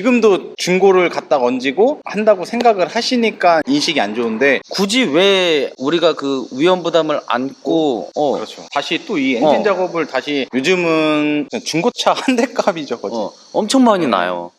지금도 중고를 갖다 얹고 한다고 생각을 하시니까 인식이 안 좋은데 굳이 왜 우리가 그 위험 부담을 안고 어, 그렇죠. 다시 또 이 엔진 어. 작업을 다시 요즘은 중고차 한 대 값이죠, 거의. 어, 엄청 많이 네. 나요.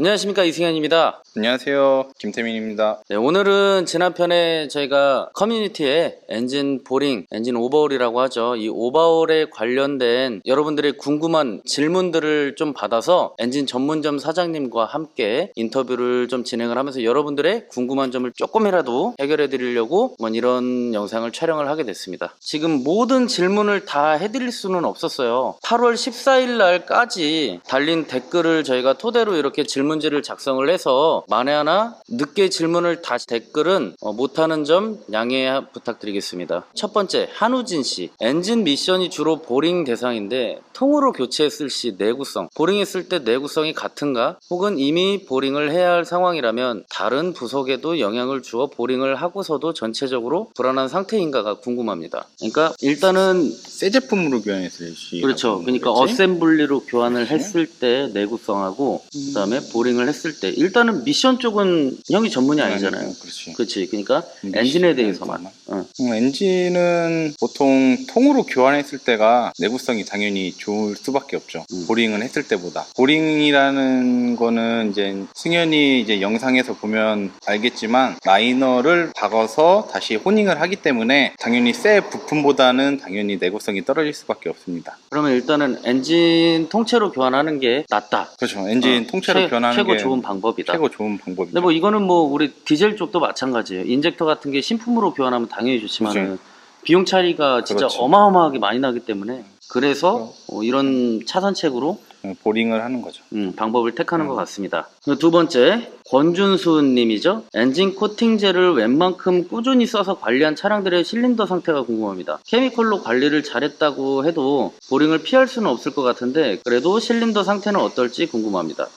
안녕하십니까 이승현입니다. 안녕하세요, 김태민입니다. 네, 오늘은 지난 편에 저희가 커뮤니티에 엔진 보링, 엔진 오버홀이라고 하죠. 이 오버홀에 관련된 여러분들의 궁금한 질문들을 좀 받아서 엔진 전문점 사장님과 함께 인터뷰를 좀 진행을 하면서 여러분들의 궁금한 점을 조금이라도 해결해 드리려고 뭐 이런 영상을 촬영을 하게 됐습니다. 지금 모든 질문을 다 해드릴 수는 없었어요. 8월 14일 날까지 달린 댓글을 저희가 토대로 이렇게 질문 지를 작성을 해서 만에 하나 늦게 질문을 다시 댓글은 어, 못하는 점 양해 부탁드리겠습니다. 첫 번째 한우진 씨 엔진 미션이 주로 보링 대상인데 통으로 교체했을 시 내구성 보링했을 때 내구성이 같은가 혹은 이미 보링을 해야 할 상황이라면 다른 부속에도 영향을 주어 보링을 하고서도 전체적으로 불안한 상태인가가 궁금합니다. 그러니까 일단은 새 제품으로 교환했을 시. 그렇죠. 그러니까 어셈블리로 교환을 했을 때 내구성하고 그다음에 보링을 했을 때 일단은 미션 쪽은 형이 전문이 아니잖아요. 그렇지. 그렇지. 그러니까 음, 엔진에 대해서만. 어. 음, 엔진은 보통 통으로 교환했을 때가 내구성이 당연히 좋을 수밖에 없죠. 음. 보링을 했을 때보다. 보링이라는 거는 이제 승현이 이제 영상에서 보면 알겠지만 라이너를 박아서 다시 호닝을 하기 때문에 당연히 새 부품보다는 당연히 내구성이 떨어질 수밖에 없습니다. 그러면 일단은 엔진 통째로 교환하는 게 낫다. 그렇죠. 엔진 어, 통째로 최- 교환 하는 최고 게 좋은 방법이다. 최고 좋은 방법이죠. 근데 뭐 이거는 뭐 우리 디젤 쪽도 마찬가지예요. 인젝터 같은 게 신품으로 교환하면 당연히 좋지만. 비용 차이가 진짜 그렇지. 어마어마하게 많이 나기 때문에 그래서 어, 이런 차선책으로 어, 보링을 하는 거죠. 음, 방법을 택하는 음. 것 같습니다. 두 번째, 권준수 님이죠. 엔진 코팅제를 웬만큼 꾸준히 써서 관리한 차량들의 실린더 상태가 궁금합니다. 케미컬로 관리를 잘했다고 해도 보링을 피할 수는 없을 것 같은데 그래도 실린더 상태는 어떨지 궁금합니다.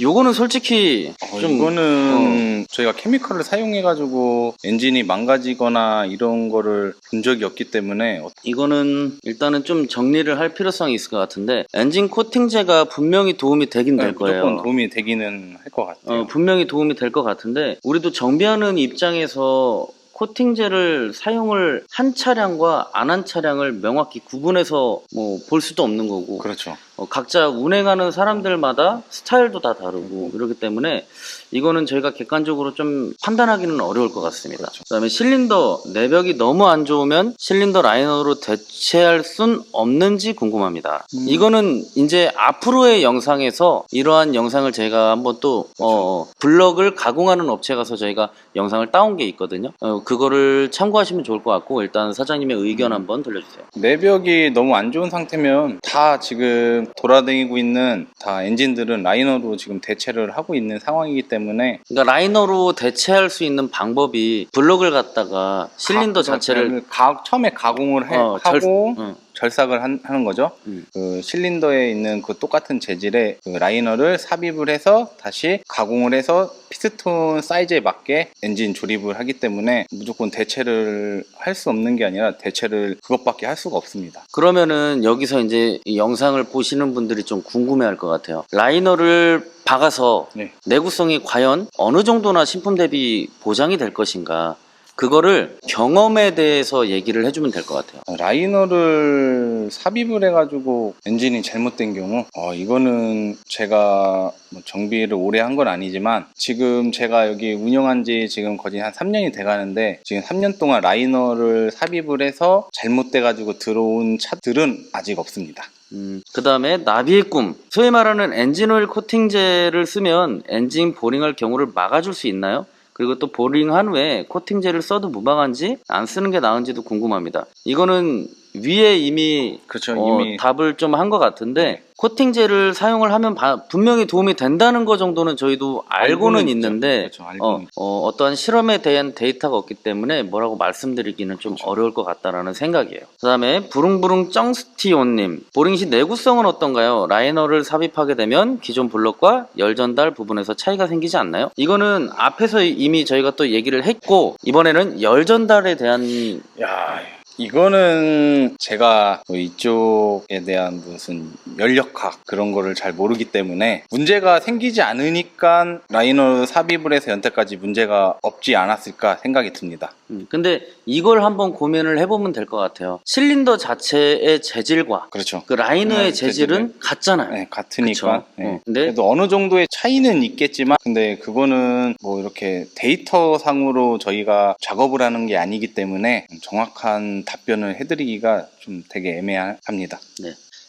요거는 솔직히 어, 좀 이거는 저희가 케미컬을 사용해가지고 엔진이 망가지거나 이런 거를 본 적이 없기 때문에 어- 이거는 일단은 좀 정리를 할 필요성이 있을 것 같은데 엔진 코팅제가 분명히 도움이 되긴 될 거예요. 네, 무조건 도움이 되기는 할 것 같아요. 어, 분명히 도움이 될 것 같은데 우리도 정비하는 입장에서 코팅제를 사용을 한 차량과 안 한 차량을 명확히 구분해서 뭐 볼 수도 없는 거고 그렇죠. 어, 각자 운행하는 사람들마다 스타일도 다 다르고 그렇기 때문에 이거는 저희가 객관적으로 좀 판단하기는 어려울 것 같습니다. 그렇죠. 그다음에 실린더 내벽이 너무 안 좋으면 실린더 라이너로 대체할 순 없는지 궁금합니다. 음. 이거는 이제 앞으로의 영상에서 이러한 영상을 제가 한번 또 어, 블럭을 가공하는 업체 가서 저희가 영상을 따온 게 있거든요. 어, 그거를 참고하시면 좋을 것 같고 일단 사장님의 의견 음. 한번 들려주세요. 내벽이 너무 안 좋은 상태면 다 지금 돌아다니고 있는 다 엔진들은 라이너로 지금 대체를 하고 있는 상황이기 때문에 그러니까 라이너로 대체할 수 있는 방법이 블럭을 갖다가 실린더 가- 자체를 가- 처음에 가공을 해- 어, 절- 하고 응. 절삭을 한- 하는 거죠. 음. 그 실린더에 있는 그 똑같은 재질의 그 라이너를 삽입을 해서 다시 가공을 해서 피스톤 사이즈에 맞게 엔진 조립을 하기 때문에 무조건 대체를 할 수 없는 게 아니라 대체를 그것밖에 할 수가 없습니다. 그러면은 여기서 이제 이 영상을 보시는 분들이 좀 궁금해할 것 같아요. 라이너를 박아서 네. 내구성이 과연 어느 정도나 신품 대비 보장이 될 것인가 그거를 경험에 대해서 얘기를 해주면 될 것 같아요. 라이너를 삽입을 해가지고 엔진이 잘못된 경우, 어, 이거는 제가 뭐 정비를 오래 한 건 아니지만 지금 제가 여기 운영한 지 지금 거의 한 3년이 돼 가는데 지금 3년 동안 라이너를 삽입을 해서 잘못돼 가지고 들어온 차들은 아직 없습니다. 음, 그 다음에 나비의 꿈. 소위 말하는 엔진오일 코팅제를 쓰면 엔진 보링할 경우를 막아줄 수 있나요? 그리고 또 보링한 후에 코팅제를 써도 무방한지 안 쓰는 게 나은지도 궁금합니다. 이거는 위에 이미 그렇죠. 어, 이미 답을 좀 한 것 같은데 네. 코팅제를 사용을 하면 바- 분명히 도움이 된다는 거 정도는 저희도 알고는, 알고는 있죠. 있는데 그렇죠. 알고는 어, 어떠한 실험에 대한 데이터가 없기 때문에 뭐라고 말씀드리기는 좀 그렇죠. 어려울 것 같다라는 생각이에요. 그 다음에 부릉부릉 쩡스티온님 보링 시 내구성은 어떤가요? 라이너를 삽입하게 되면 기존 블럭과 열 전달 부분에서 차이가 생기지 않나요? 이거는 앞에서 이미 저희가 또 얘기를 했고 이번에는 열 전달에 대한 야 이거는 제가 뭐 이쪽에 대한 무슨 연력학 그런 거를 잘 모르기 때문에 문제가 생기지 않으니까 라이너 삽입을 해서 연태까지 문제가 없지 않았을까 생각이 듭니다. 음, 근데 이걸 한번 고민을 해보면 될 것 같아요. 실린더 자체의 재질과 그렇죠. 그 라이너의 네, 재질은 같잖아요. 네, 같으니까. 네. 어, 근데- 그래도 어느 정도의 차이는 있겠지만, 근데 그거는 뭐 이렇게 데이터 상으로 저희가 작업을 하는 게 아니기 때문에 정확한 답변을 해드리기가 좀 되게 애매합니다.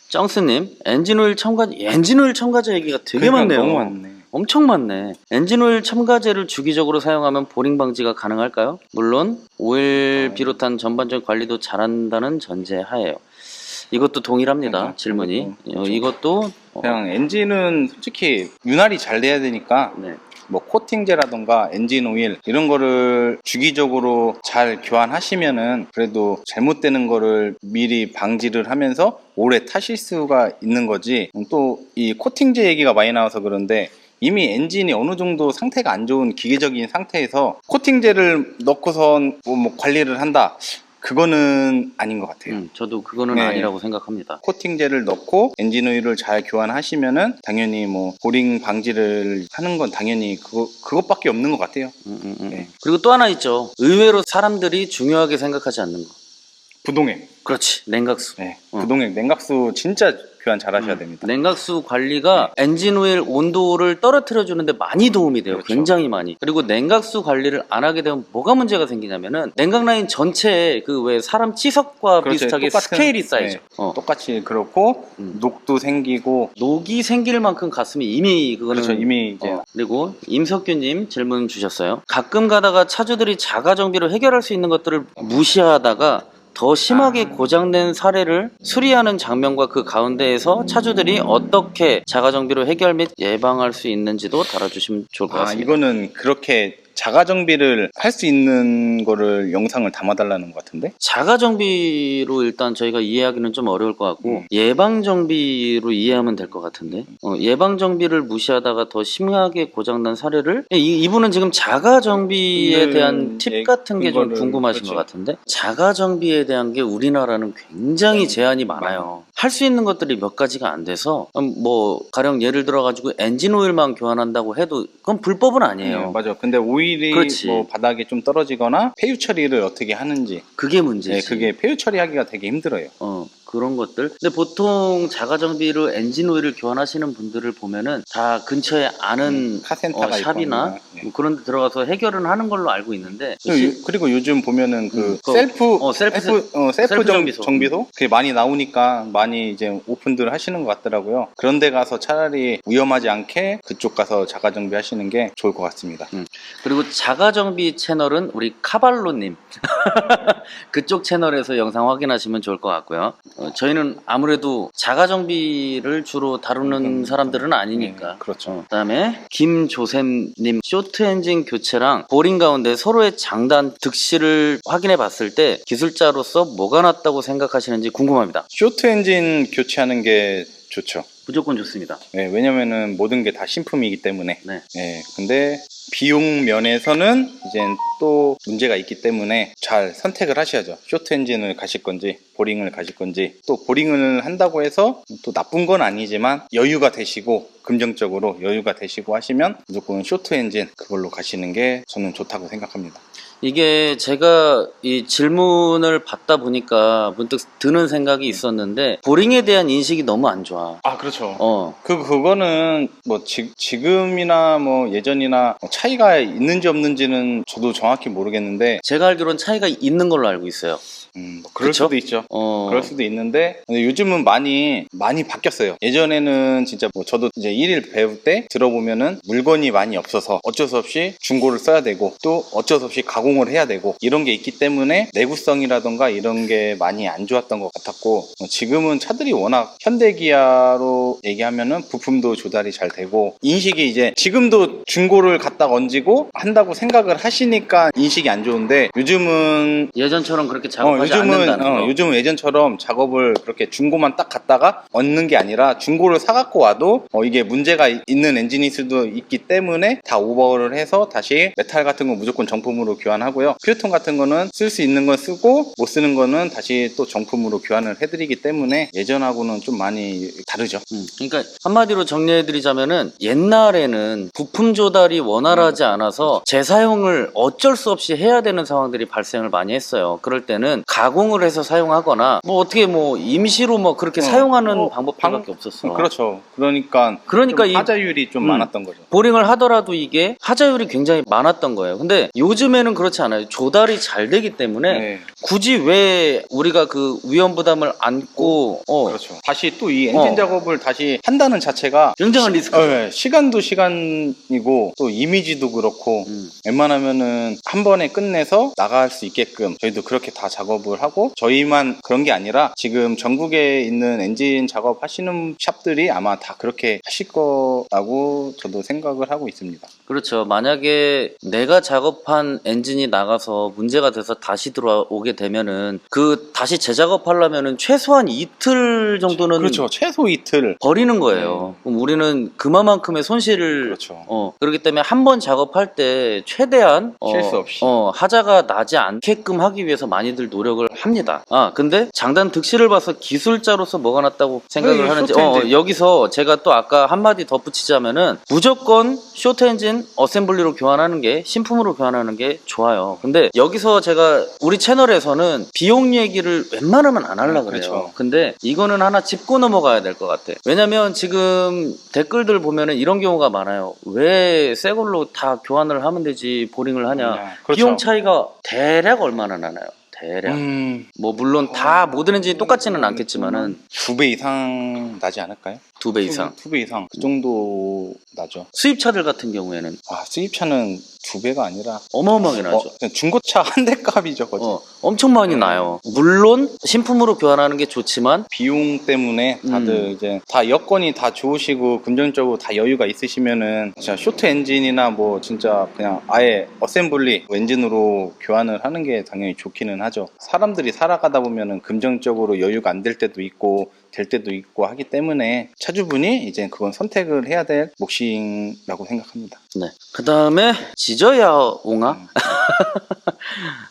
정스님, 엔진오일 첨가제, 엔진오일 첨가제 얘기가 되게 그러니까 많네요. 너무 많네. 엄청 많네. 엔진오일 첨가제를 주기적으로 사용하면 보링 방지가 가능할까요? 물론 오일 어. 비롯한 전반적인 관리도 잘한다는 전제 하에요. 이것도 동일합니다. 그러니까, 질문이. 이것도, 어, 그렇죠. 이것도 어, 그냥 엔진은 솔직히 윤활이 잘 돼야 되니까 네. 뭐 코팅제라던가 엔진 오일 이런 거를 주기적으로 잘 교환하시면은 그래도 잘못되는 거를 미리 방지를 하면서 오래 타실 수가 있는 거지 또 이 코팅제 얘기가 많이 나와서 그런데 이미 엔진이 어느 정도 상태가 안 좋은 기계적인 상태에서 코팅제를 넣고선 뭐, 뭐 관리를 한다 그거는 아닌 것 같아요. 음, 저도 그거는 네. 아니라고 생각합니다. 코팅제를 넣고 엔진 오일을 잘 교환하시면은 당연히 뭐 보링 방지를 하는 건 당연히 그거 그것밖에 없는 것 같아요. 음, 음, 음. 네. 그리고 또 하나 있죠. 의외로 사람들이 중요하게 생각하지 않는 거. 부동액. 그렇지. 냉각수. 네. 어. 부동액 냉각수 진짜 교환 잘 하셔야 음, 됩니다. 냉각수 관리가 엔진 오일 온도를 떨어뜨려 주는데 많이 도움이 돼요. 그렇죠. 굉장히 많이. 그리고 냉각수 관리를 안 하게 되면 뭐가 문제가 생기냐면은 냉각 라인 전체에 그 왜 사람 치석과 그렇죠. 비슷하게 똑같은, 스케일이 쌓이죠. 네. 어. 똑같이 그렇고 음. 녹도 생기고 녹이 생길 만큼 갔으면 이미 그거는 그렇죠. 이미 이제 어, 그리고 임석규님 질문 주셨어요. 가끔 가다가 차주들이 자가 정비로 해결할 수 있는 것들을 무시하다가 더 심하게 아. 고장낸 사례를 수리하는 장면과 그 가운데에서 차주들이 어떻게 자가 정비로 해결 및 예방할 수 있는지도 달아주시면 좋을 것 아 같습니다. 이거는 그렇게 자가 정비를 할 수 있는 거를 영상을 담아달라는 것 같은데 자가 정비로 일단 저희가 이해하기는 좀 어려울 것 같고 음. 예방 정비로 이해하면 될 것 같은데 어, 예방 정비를 무시하다가 더 심하게 고장난 사례를 이, 이분은 지금 자가 정비에 네, 대한 팁 예, 같은 게 좀 궁금하신 그렇죠. 것 같은데 자가 정비에 대한 게 우리나라는 굉장히 제한이 많아요. 할 수 있는 것들이 몇 가지가 안 돼서 음, 뭐 가령 예를 들어 가지고 엔진 오일만 교환한다고 해도 그건 불법은 아니에요. 네, 맞아. 근데 오일 이 그렇지. 뭐 바닥에 좀 떨어지거나 폐유 처리를 어떻게 하는지 그게 문제지. 네, 그게 폐유 처리하기가 되게 힘들어요. 어, 그런 것들. 근데 보통 자가 정비로 엔진 오일을 교환하시는 분들을 보면은 다 근처에 아는 음, 어, 샵이나 네. 뭐 그런 데 들어가서 해결은 하는 걸로 알고 있는데 그리고, 요- 그리고 요즘 보면은 그 음, 그- 셀프 어, 셀프- 셀프, 어, 셀프 셀프 정, 정비소. 정비소 그게 많이 나오니까 많이 이제 오픈들 하시는 것 같더라고요. 그런 데 가서 차라리 위험하지 않게 그쪽 가서 자가 정비 하시는 게 좋을 것 같습니다. 그리고 자가 정비 채널은 우리 카발로님 그쪽 채널에서 영상 확인하시면 좋을 것 같고요. 어, 저희는 아무래도 자가 정비를 주로 다루는 음, 사람들은 아니니까. 네, 그렇죠. 어, 그다음에 김조샘님 쇼트 엔진 교체랑 보링 가운데 서로의 장단 득실을 확인해 봤을 때 기술자로서 뭐가 낫다고 생각하시는지 궁금합니다. 쇼트 엔진 교체하는 게 좋죠. 무조건 좋습니다. 네, 왜냐면은 모든 게 다 신품이기 때문에. 네. 네, 근데 비용 면에서는 이제 또 문제가 있기 때문에 잘 선택을 하셔야죠. 쇼트 엔진을 가실 건지, 보링을 가실 건지. 또 보링을 한다고 해서 또 나쁜 건 아니지만 여유가 되시고, 금전적으로 여유가 되시고 하시면 무조건 쇼트 엔진 그걸로 가시는 게 저는 좋다고 생각합니다. 이게 제가 이 질문을 받다 보니까 문득 드는 생각이 있었는데 보링에 대한 인식이 너무 안 좋아. 아, 그렇죠. 어. 그, 그거는 뭐 지, 지금이나 뭐 예전이나 뭐 차이가 있는지 없는지는 저도 정확히 모르겠는데, 제가 알기로는 차이가 있는 걸로 알고 있어요. 음, 뭐 그럴 그쵸? 수도 있죠. 어. 그럴 수도 있는데 근데 요즘은 많이 많이 바뀌었어요. 예전에는 진짜 뭐 저도 이제 일일 배울 때 들어보면은 물건이 많이 없어서 어쩔 수 없이 중고를 써야 되고 또 어쩔 수 없이 가공을 해야 되고 이런 게 있기 때문에 내구성이라던가 이런 게 많이 안 좋았던 것 같았고 어, 지금은 차들이 워낙 현대 기아로 얘기하면은 부품도 조달이 잘 되고 인식이 이제 지금도 중고를 갖다 얹고 한다고 생각을 하시니까 인식이 안 좋은데 요즘은 예전처럼 그렇게 어, 작업하지 요즘은 않는다는 어, 거. 요즘은 예전처럼 작업을 그렇게 중고만 딱 갖다가 얻는 게 아니라 중고를 사갖고 와도 어, 이게 문제가 있는 엔진일 수도 있기 때문에 다 오버를 해서 다시 메탈 같은 거 무조건 정품으로 교환 교환하고요. 피오톤 같은 거는 쓸 수 있는 건 쓰고 못 쓰는 거는 다시 또 정품으로 교환을 해드리기 때문에 예전하고는 좀 많이 다르죠. 음, 그러니까 한마디로 정리해드리자면은 옛날에는 부품 조달이 원활하지 않아서 재사용을 어쩔 수 없이 해야 되는 상황들이 발생을 많이 했어요. 그럴 때는 가공을 해서 사용하거나 뭐 어떻게 뭐 임시로 뭐 그렇게 어, 사용하는 어, 방법밖에 방- 없었어. 그렇죠. 그러니까 그러니까 좀이 하자율이 좀 음. 많았던 거죠. 보링을 하더라도 이게 하자율이 굉장히 많았던 거예요. 근데 요즘에는 그렇지 않아요. 조달이 잘 되기 때문에 네, 굳이 왜 우리가 그 위험 부담을 안고 어, 그렇죠. 다시 또 이 엔진 어. 작업을 다시 한다는 자체가 굉장한 리스크. 어, 네, 시간도 시간이고 또 이미지도 그렇고 음. 웬만하면은 한 번에 끝내서 나갈 수 있게끔 저희도 그렇게 다 작업 을 하고 저희만 그런 게 아니라 지금 전국에 있는 엔진 작업 하시는 샵들이 아마 다 그렇게 하실 거라고 저도 생각을 하고 있습니다. 그렇죠. 만약에 내가 작업한 엔진이 나가서 문제가 돼서 다시 들어오게 되면은 그 다시 재작업하려면은 최소한 이틀 정도는 그렇죠. 최소 이틀. 버리는 거예요. 그럼 우리는 그만큼의 손실을 그렇죠. 어, 그렇기 때문에 한 번 작업할 때 최대한 어, 실수 없이. 어, 하자가 나지 않게끔 하기 위해서 많이들 노력 을 합니다. 아, 근데 장단 득실을 봐서 기술자로서 뭐가 낫다고 생각을 네, 하는지 어, 엔진. 여기서 제가 또 아까 한마디 덧붙이자면은 무조건 쇼트 엔진 어셈블리로 교환하는 게 신품으로 교환하는 게 좋아요. 근데 여기서 제가 우리 채널에서는 비용 얘기를 웬만하면 안 하려고 그래요. 그렇죠. 근데 이거는 하나 짚고 넘어가야 될 것 같아. 왜냐면 지금 댓글들 보면은 이런 경우가 많아요. 왜 새 걸로 다 교환을 하면 되지 보링을 하냐. 그렇죠. 비용 차이가 대략 얼마나 나나요? 대략. 음, 뭐 물론 다 모든 엔진이 똑같지는 않겠지만은 두 배 이상 나지 않을까요? 두 배 이상. 두 배 이상. 그 정도 나죠. 수입차들 같은 경우에는 아, 수입차는 두 배가 아니라 어마어마하게 어, 나죠. 그냥 중고차 한 대 값이죠, 거의. 어, 엄청 많이 나요. 물론 신품으로 교환하는 게 좋지만 비용 때문에 다들 음. 이제 다 여건이 다 좋으시고 금전적으로 다 여유가 있으시면은 진짜 쇼트 엔진이나 뭐 진짜 그냥 아예 어셈블리 엔진으로 교환을 하는 게 당연히 좋기는 하죠. 사람들이 살아가다 보면은 금전적으로 여유가 안 될 때도 있고 될 때도 있고 하기 때문에 차주분이 이제 그건 선택을 해야 될 몫이라고 생각합니다. 네. 그 다음에 지저야 옹아 음.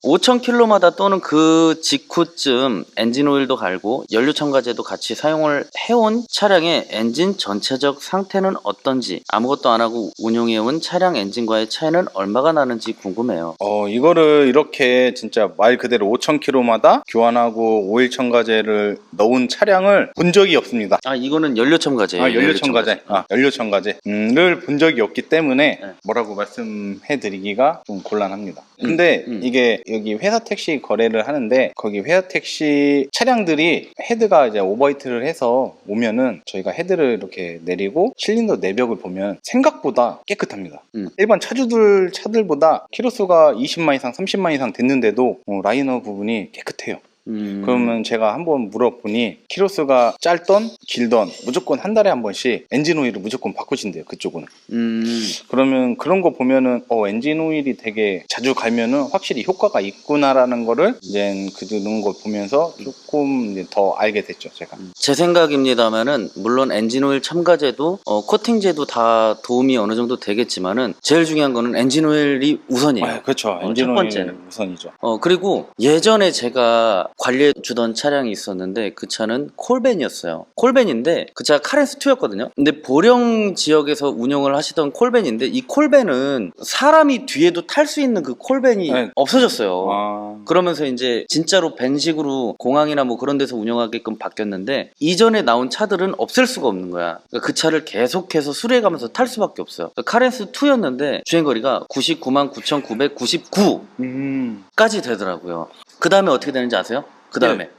5,000km마다 또는 그 직후쯤 엔진 오일도 갈고 연료 첨가제도 같이 사용을 해온 차량의 엔진 전체적 상태는 어떤지 아무것도 안 하고 운용해온 차량 엔진과의 차이는 얼마가 나는지 궁금해요. 어, 이거를 이렇게 진짜 말 그대로 5,000km마다 교환하고 오일 첨가제를 넣은 차량을 본 적이 없습니다. 아 이거는 연료 첨가제예요. 아, 연료 첨가제. 아, 연료 첨가제를 본 적이 없기 때문에 네. 뭐라고 말씀해 드리기가 좀 곤란합니다. 근데 음. 이게 여기 회사 택시 거래를 하는데 거기 회사 택시 차량들이 헤드가 이제 오버히트를 해서 오면은 저희가 헤드를 이렇게 내리고 실린더 내벽을 보면 생각보다 깨끗합니다. 음. 일반 차주들 차들보다 키로수가 20만 이상, 30만 이상 됐는데도 어, 라이너 부분이 깨끗해요. 음. 그러면 제가 한번 물어보니 키로수가 짧던 길던 무조건 한 달에 한 번씩 엔진 오일을 무조건 바꾸신대요 그쪽은 음. 그러면 그런 거 보면은 어 엔진 오일이 되게 자주 갈면은 확실히 효과가 있구나라는 거를 이제 그런 걸 보면서 조금 이제 더 알게 됐죠 제가 제 생각입니다만은 물론 엔진 오일 첨가제도 어, 코팅제도 다 도움이 어느 정도 되겠지만은 제일 중요한 거는 엔진 오일이 우선이에요. 아, 그렇죠 어, 엔진 첫 오일 번째는. 우선이죠 어, 그리고 예전에 제가 관리해 주던 차량이 있었는데 그 차는 콜벤이었어요. 콜벤인데 그 차가 카렌스 2였거든요. 근데 보령 지역에서 운영을 하시던 콜벤인데 이 콜벤은 사람이 뒤에도 탈 수 있는 그 콜벤이 네. 없어졌어요. 아, 그러면서 이제 진짜로 벤식으로 공항이나 뭐 그런 데서 운영하게끔 바뀌었는데 이전에 나온 차들은 없앨 수가 없는 거야. 그러니까 그 차를 계속해서 수리해가면서 탈 수밖에 없어요. 그러니까 카렌스 2였는데 주행거리가 99만 9,999까지 음, 되더라고요. 그 다음에 어떻게 되는지 아세요? 그 다음에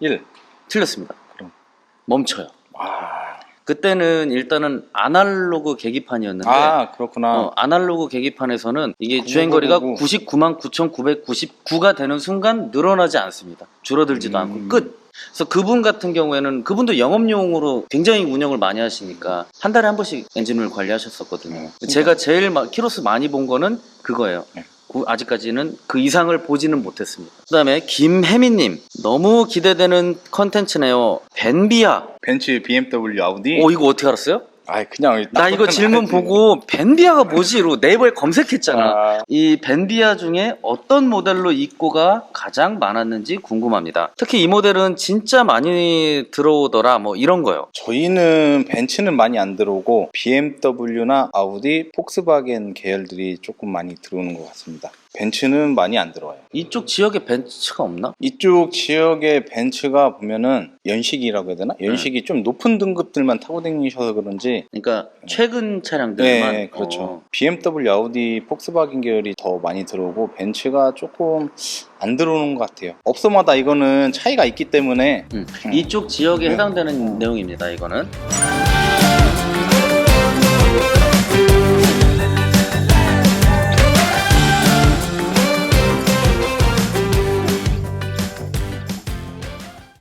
1 틀렸습니다. 그럼. 멈춰요. 아, 그때는 일단은 아날로그 계기판이었는데 아 그렇구나 어, 아날로그 계기판에서는 이게 주행거리가 보고. 99만 9,999가 되는 순간 늘어나지 않습니다. 줄어들지도 음. 않고 끝. 그래서 그분 같은 경우에는 그분도 영업용으로 굉장히 운영을 많이 하시니까 한 달에 한 번씩 엔진을 관리하셨었거든요. 네. 제가 제일 마- 키로수 많이 본 거는 그거예요. 네. 구- 아직까지는 그 이상을 보지는 못했습니다. 그 다음에 김혜민님 너무 기대되는 컨텐츠네요. 벤비아. 벤츠, BMW, 아우디 오 이거 어떻게 알았어요? 아 그냥 나 이거 질문 보고 벤비아가 뭐지로 네이버에 검색했잖아. 아, 이 벤비아 중에 어떤 모델로 입고가 가장 많았는지 궁금합니다. 특히 이 모델은 진짜 많이 들어오더라 뭐 이런 거요. 저희는 벤츠는 많이 안 들어오고 BMW나 아우디, 폭스바겐 계열들이 조금 많이 들어오는 것 같습니다. 벤츠는 많이 안 들어와요. 이쪽 지역에 벤츠가 없나? 이쪽 지역의 벤츠가 보면은 연식이라고 해야 되나? 연식이 좀 높은 등급들만 타고 다니셔서 그런지 그러니까 최근 차량들만. 네, 그렇죠. 어. BMW, 아우디, 폭스바겐 계열이 더 많이 들어오고 벤츠가 조금 안 들어오는 것 같아요. 업소마다 이거는 차이가 있기 때문에 음. 음. 이쪽 지역에 네. 해당되는 내용입니다. 이거는